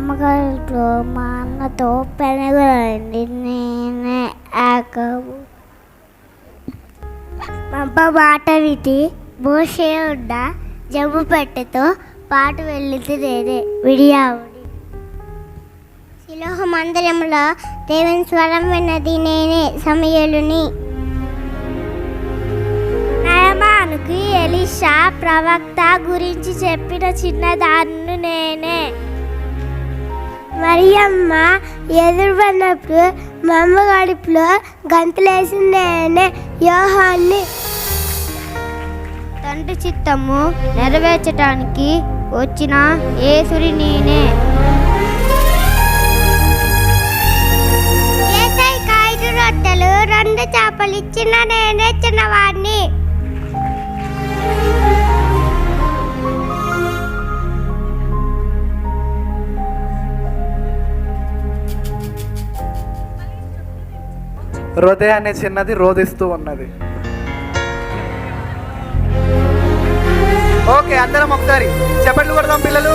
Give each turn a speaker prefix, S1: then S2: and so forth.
S1: అమ్మగారితో మా అన్నతో పెనగలండి నేనే ఆకవు పంప మాట విటి బోసే ఉన్న జమ్ము పెట్టెతో పాటు వెళ్ళింది నేనే. విడియావుడి. శిలోహ మందిరంలో దేవుని స్వరం విన్నది నేనే సమయలుని. నయమానుకి ఎలిషా ప్రవక్త గురించి చెప్పిన చిన్నదాన్ను నేనే. మరియమ్మ ఎదురుపడినప్పుడు మా అమ్మ గడుపులో గంతులేసింది యోహాన్ని.
S2: తండ్రి చిత్తము నెరవేర్చటానికి వచ్చిన యేసుడి నేనే.
S1: రొట్టెలు రెండు చేపలు ఇచ్చిన నేనే చిన్నవాడిని
S3: హృదయ అనే చిన్నది రోదిస్తూ ఉన్నది. ఓకే అందరం ఒకసారి. చెప్పట్లు కొడదాం పిల్లలు.